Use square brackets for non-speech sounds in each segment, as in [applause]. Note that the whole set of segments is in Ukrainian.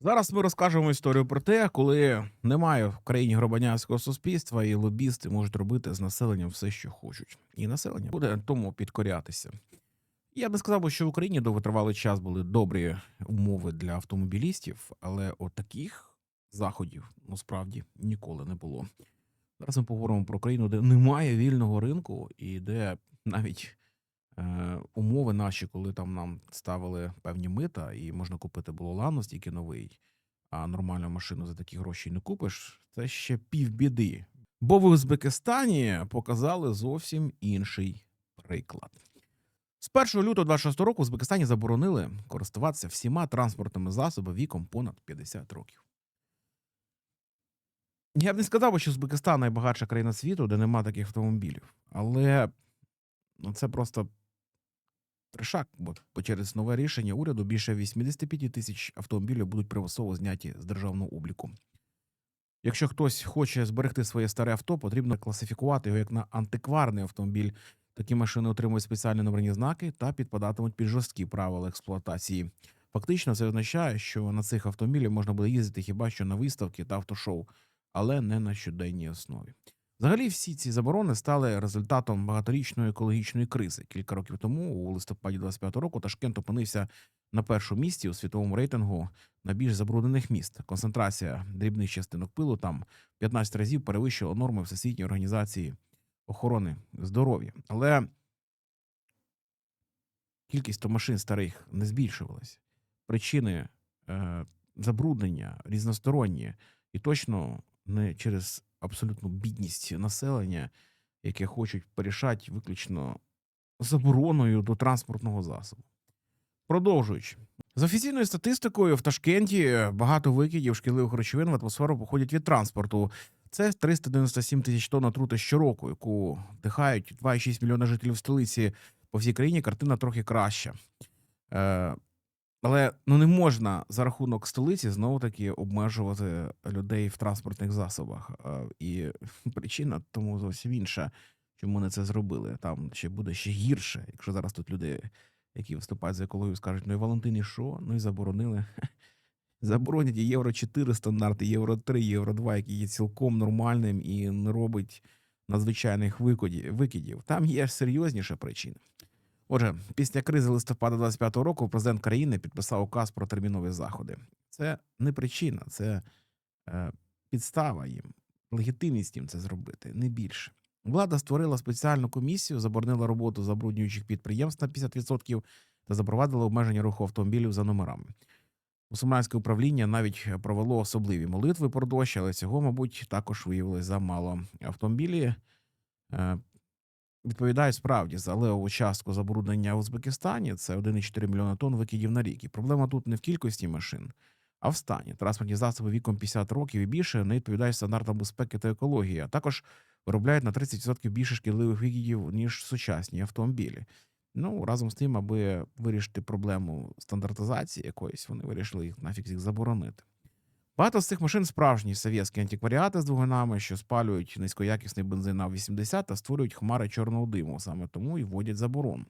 Зараз ми розкажемо історію про те, коли немає в країні громадянського суспільства, і лобісти можуть робити з населенням все, що хочуть, і населення буде тому підкорятися. Я б не сказав, що в Україні довготривалий час були добрі умови для автомобілістів, але от таких заходів ну справді ніколи не було. Зараз ми поговоримо про країну, де немає вільного ринку, і де навіть умови наші, коли там нам ставили певні мита, і можна купити було Ланос тільки новий, а нормальну машину за такі гроші не купиш, це ще півбіди. Бо в Узбекистані показали зовсім інший приклад. З 1 лютого 26 року в Узбекистані заборонили користуватися всіма транспортними засобами віком понад 50 років. Я б не сказав, що Узбекистан найбагатша країна світу, де нема таких автомобілів. Але ну, це просто трешак, бо через нове рішення уряду більше 85 тисяч автомобілів будуть примусово зняті з державного обліку. Якщо хтось хоче зберегти своє старе авто, потрібно класифікувати його як на антикварний автомобіль. Такі машини отримують спеціальні номерні знаки та підпадатимуть під жорсткі правила експлуатації. Фактично, це означає, що на цих автомобілях можна буде їздити хіба що на виставки та автошоу, але не на щоденній основі. Взагалі, всі ці заборони стали результатом багаторічної екологічної кризи. Кілька років тому, у листопаді 25 року, Ташкент опинився на першому місці у світовому рейтингу найбільш забруднених міст. Концентрація дрібних частинок пилу там 15 разів перевищила норми Всесвітньої організації охорони здоров'я. Але кількість машин старих не збільшувалась. Причини е, забруднення різносторонні і точно не через абсолютну бідність населення, яке хочуть порішати виключно забороною до транспортного засобу. Продовжуючи. За офіційною статистикою, в Ташкенті багато викидів шкідливих речовин в атмосферу походять від транспорту. Це 397 тисяч тонн отрути щороку, яку вдихають 2,6 мільйона жителів столиці по всій країні. Картина трохи краща. Е, але ну не можна за рахунок столиці знову таки обмежувати людей в транспортних засобах. Е, і [laughs] причина тому зовсім інша, чому вони це зробили. Там ще буде ще гірше, якщо зараз тут люди, які виступають за екологію, скажуть: ну і Валентині, що? Ну і заборонили. [laughs] Заборонять євро 4 стандарти, євро 3, євро 2, які є цілком нормальним і не робить надзвичайних викидів. викидів. Там є серйозніша причина. Отже, після кризи листопада 25-го року президент країни підписав указ про термінові заходи. Це не причина, це е, підстава їм, легітимність їм це зробити, не більше. Влада створила спеціальну комісію, заборонила роботу забруднюючих підприємств на 50% та запровадила обмеження руху автомобілів за номерами. Мусульманське управління навіть провело особливі молитви про дощ, але цього, мабуть, також виявилось замало. Автомобілі відповідають справді за левову частку забруднення в Узбекистані. Це 1,4 мільйона тонн викидів на рік. І проблема тут не в кількості машин, а в стані. Транспортні засоби віком 50 років і більше не відповідають стандартам безпеки та екології, а також виробляють на 30% більше шкідливих викидів, ніж сучасні автомобілі. Ну, разом з тим, аби вирішити проблему стандартизації якоїсь, вони вирішили їх нафіг їх заборонити. Багато з цих машин справжні совєтські антикваріати з двигунами, що спалюють низькоякісний бензин на 80 та створюють хмари чорного диму, саме тому і вводять заборону.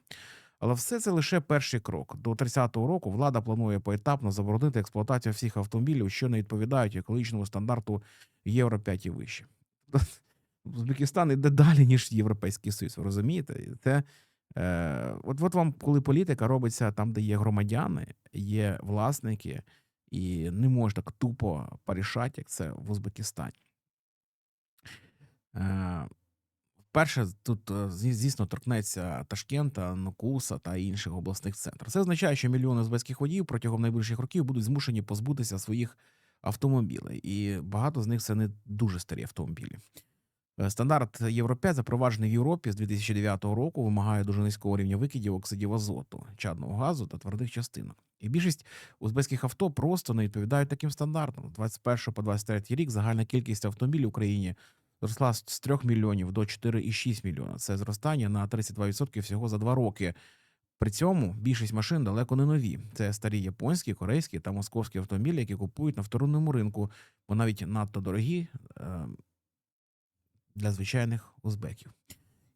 Але все це лише перший крок. До 30-го року влада планує поетапно заборонити експлуатацію всіх автомобілів, що не відповідають екологічному стандарту Євро 5 і вище. [laughs] Узбекистан іде далі, ніж Європейський Союз. Розумієте? Це Е, От от вам, коли політика робиться там, де є громадяни, є власники, і не можна так тупо порішати, як це в Узбекистані. Е, Перше, тут, е, звісно, торкнеться Ташкента, Нукуса та інших обласних центрів. Це означає, що мільйони узбекських водіїв протягом найближчих років будуть змушені позбутися своїх автомобілей, і багато з них це не дуже старі автомобілі. Е, Стандарт Євро 5 запроваджений в Європі з 2009 року, вимагає дуже низького рівня викидів оксидів азоту, чадного газу та твердих частинок. І більшість узбекських авто просто не відповідають таким стандартам. З 21 по 23 рік загальна кількість автомобілів в Україні зросла з 3 мільйонів до 4,6 мільйона. Це зростання на 32% всього за два роки. При цьому більшість машин далеко не нові. Це старі японські, корейські та московські автомобілі, які купують на вторинному ринку, бо навіть надто дорогі. Для звичайних узбеків.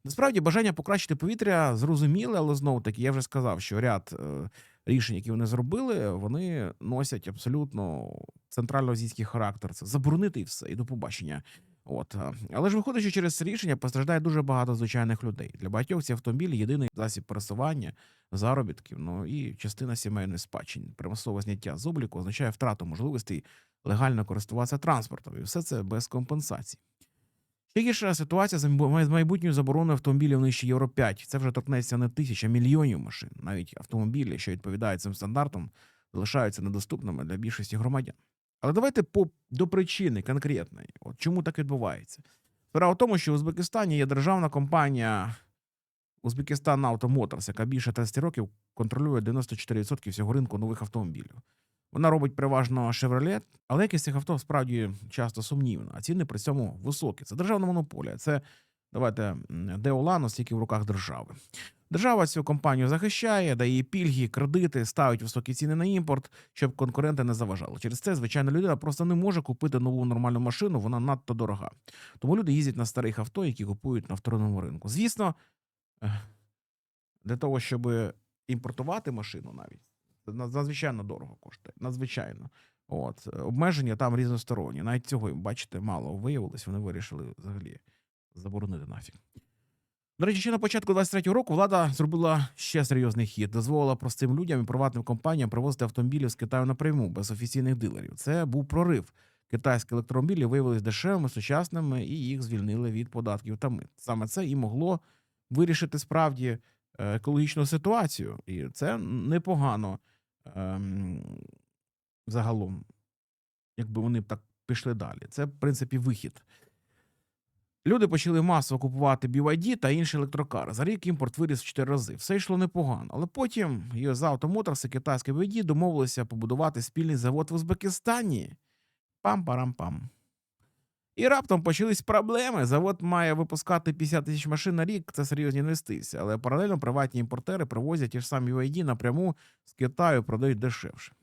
Насправді бажання покращити повітря зрозуміле, але знову таки я вже сказав, що ряд е, рішень, які вони зробили, вони носять абсолютно центрально-азійський характер. Це заборонити все, і до побачення. От е, але ж виходячи через це рішення, постраждає дуже багато звичайних людей. Для багатьох ці автомобілі єдиний засіб пересування, заробітків, ну і частина сімейної спадщини. Примусове зняття з обліку означає втрату можливостей легально користуватися транспортом, і все це без компенсацій. Ще гірша ситуація з майбу- з майбутньою забороною автомобілів нижче Євро 5. Це вже торкнеться не тисяч, а мільйонів машин. Навіть автомобілі, що відповідають цим стандартам, залишаються недоступними для більшості громадян. Але давайте по до причини конкретної. От чому так відбувається? Справа в тому, що в Узбекистані є державна компанія Узбекистан Auto Motors, яка більше 30 років контролює 94% всього ринку нових автомобілів. Вона робить переважно Chevrolet, але якість цих авто справді часто сумнівна, а ціни при цьому високі. Це державна монополія. Це давайте м, де Оланос, тільки в руках держави. Держава цю компанію захищає, дає пільги, кредити, ставить високі ціни на імпорт, щоб конкуренти не заважали. Через це звичайна людина просто не може купити нову нормальну машину, вона надто дорога. Тому люди їздять на старих авто, які купують на вторинному ринку. Звісно, для того, щоб імпортувати машину навіть, надзвичайно дорого коштує. Надзвичайно. От е, обмеження там різносторонні. Навіть цього, бачите, мало виявилось. Вони вирішили взагалі заборонити нафіг. До речі, ще на початку 23-го року влада зробила ще серйозний хід, дозволила простим людям і приватним компаніям привозити автомобілі з Китаю напряму без офіційних дилерів. Це був прорив. Китайські електромобілі виявилися дешевими, сучасними, і їх звільнили від податків та мит. Саме це і могло вирішити справді е, екологічну ситуацію, і це непогано ем, загалом, якби вони б так пішли далі. Це, в принципі, вихід. Люди почали масово купувати BYD та інші електрокари. За рік імпорт виріс в 4 рази. Все йшло непогано. Але потім USA Auto Motors і китайське BYD домовилися побудувати спільний завод в Узбекистані. Пам-парам-пам. І раптом почались проблеми. Завод має випускати 50 тисяч машин на рік. Це серйозні інвестиції. Але паралельно приватні імпортери привозять ті ж самі UID напряму з Китаю продають дешевше.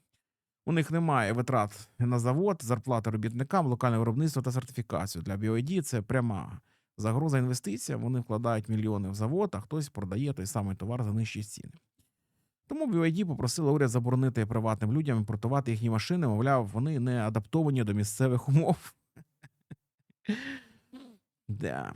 У них немає витрат на завод, зарплати робітникам, локальне виробництво та сертифікацію. Для BYD це пряма загроза інвестиціям. Вони вкладають мільйони в завод, а хтось продає той самий товар за нижчі ціни. Тому BYD попросила уряд заборонити приватним людям імпортувати їхні машини, мовляв, вони не адаптовані до місцевих умов. Да.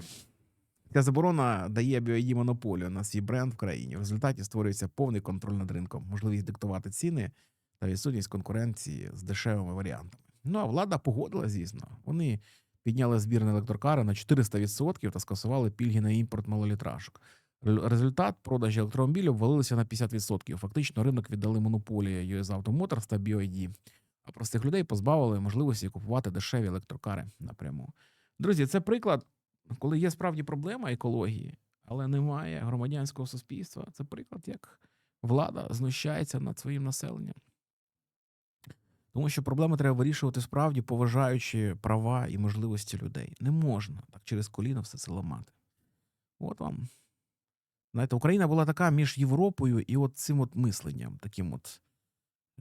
Ця заборона дає BYD монополію на свій бренд в країні. В результаті створюється повний контроль над ринком, можливість диктувати ціни та відсутність конкуренції з дешевими варіантами. Ну а влада погодила, звісно. Вони підняли збір на електрокари на 400% та скасували пільги на імпорт малолітражок. Результат продажі електромобілів ввалилися на 50%. Фактично, ринок віддали монополії US Auto Motors та BYD, а простих людей позбавили можливості купувати дешеві електрокари напряму. Друзі, це приклад, коли є справді проблема екології, але немає громадянського суспільства. Це приклад, як влада знущається над своїм населенням. Тому що проблеми треба вирішувати справді, поважаючи права і можливості людей. Не можна так через коліно все це ламати. От вам. Знаєте, Україна була така між Європою і от цим от мисленням, таким от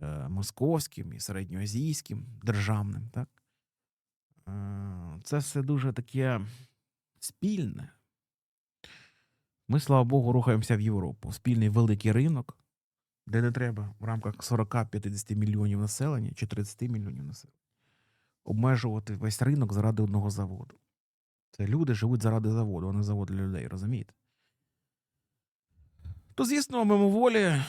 е, московським і середньоазійським, державним. Так? Е, це все дуже таке спільне. Ми, слава Богу, рухаємося в Європу. Спільний великий ринок, де не треба в рамках 40-50 мільйонів населення чи 30 мільйонів населення обмежувати весь ринок заради одного заводу. Це люди живуть заради заводу, а не завод для людей, розумієте? То, звісно, мимоволі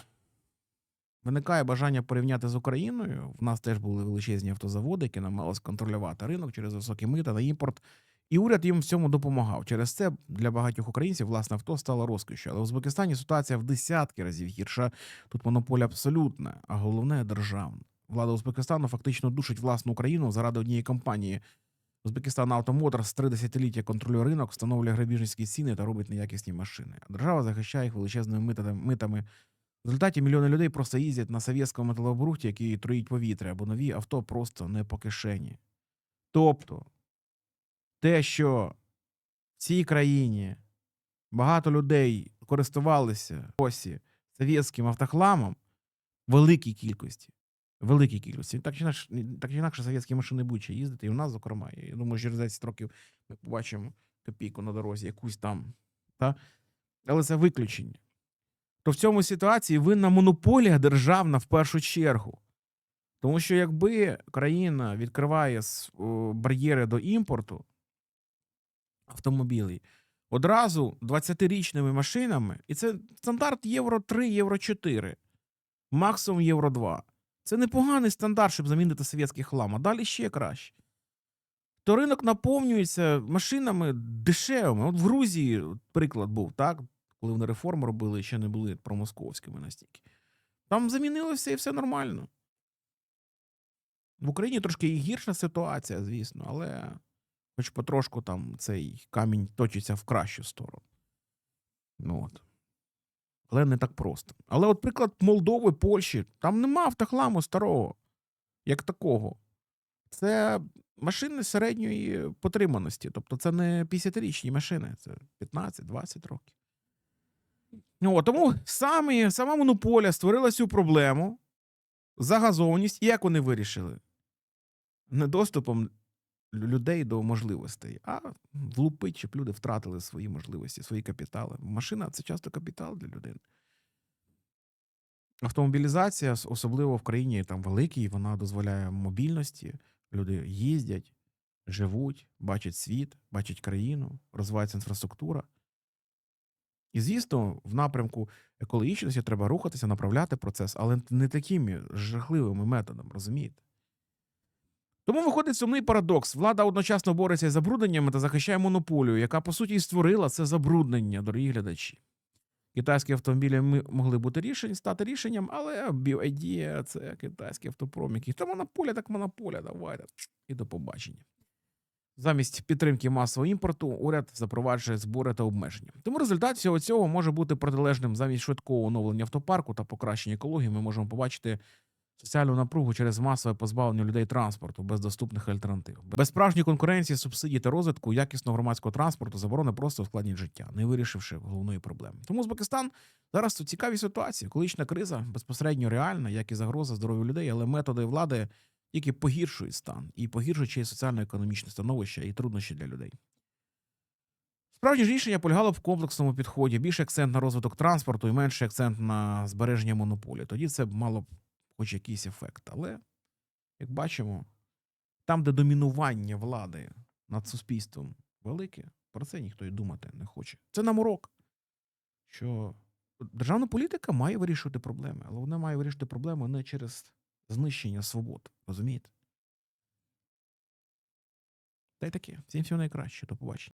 виникає бажання порівняти з Україною. В нас теж були величезні автозаводи, які намагалися контролювати ринок через високі мита на імпорт. І уряд їм в цьому допомагав. Через це для багатьох українців власне авто стало розкошю. Але в Узбекистані ситуація в десятки разів гірша. Тут монополія абсолютна, а головне державна. Влада Узбекистану фактично душить власну Україну заради однієї компанії. Узбекистан Auto Motors три десятиліття контролює ринок, встановлює грабіжницькі ціни та робить неякісні машини. А держава захищає їх величезними митами. В результаті мільйони людей просто їздять на совєтському металобрухті, який троїть повітря, бо нові авто просто не по кишені. Тобто, те, що в цій країні багато людей користувалися осі совєтським автохламом в великій кількості. Великій кількості. Так чи інакше, так чи інакше совєтські машини будуть ще їздити, і у нас, зокрема. Я думаю, через 10 років ми побачимо копійку на дорозі, якусь там Та? Але це виключення. То в цьому ситуації винна монополія державна в першу чергу. Тому що якби країна відкриває бар'єри до імпорту автомобілів, одразу 20-річними машинами, і це стандарт Євро 3, Євро 4, максимум Євро 2. Це непоганий стандарт, щоб замінити совєтський хлам, а далі ще краще. То ринок наповнюється машинами дешевими. От в Грузії приклад був, так? Коли вони реформи робили, ще не були промосковськими настільки. Там замінили все і все нормально. В Україні трошки і гірша ситуація, звісно, але хоч потрошку там цей камінь точиться в кращу сторону. Ну, от. Але не так просто. Але от приклад Молдови, Польщі, там нема автохламу старого, як такого. Це машини середньої потриманості. Тобто це не 50-річні машини, це 15-20 років. Ну, от, тому самі, сама монополія створила цю проблему, загазованість. І як вони вирішили? Недоступом лю- людей до можливостей, а влупить, щоб люди втратили свої можливості, свої капітали. Машина це часто капітал для людини. Автомобілізація, особливо в країні там великій, вона дозволяє мобільності. Люди їздять, живуть, бачать світ, бачать країну, розвивається інфраструктура. І, звісно, в напрямку екологічності треба рухатися, направляти процес, але не такими жахливими методами, розумієте? Тому виходить сумний парадокс. Влада одночасно бореться із забрудненнями та захищає монополію, яка по суті і створила це забруднення, дорогі глядачі. Китайські автомобілі могли бути рішень, стати рішенням, але BYD – це китайський автопром, який та монополія, так монополія, давайте. І до побачення. Замість підтримки масового імпорту уряд запроваджує збори та обмеження. Тому результат всього цього може бути протилежним замість швидкого оновлення автопарку та покращення екології. Ми можемо побачити соціальну напругу через масове позбавлення людей транспорту без доступних альтернатив. Без справжньої конкуренції, субсидій та розвитку якісного громадського транспорту заборони просто ускладнять життя, не вирішивши головної проблеми. Тому Узбекистан зараз у цікавій ситуації. Екологічна криза безпосередньо реальна, як і загроза здоров'ю людей, але методи влади які погіршують стан і й соціально-економічне становище і труднощі для людей. Справді ж рішення полягало в комплексному підході, більший акцент на розвиток транспорту і менший акцент на збереження монополії. Тоді це б мало б хоч якийсь ефект. Але, як бачимо, там, де домінування влади над суспільством велике, про це ніхто й думати не хоче. Це нам урок, що державна політика має вирішувати проблеми, але вона має вирішувати проблеми не через знищення свобод. Розумієте? Та й таке. Всім всього найкраще. До побачення.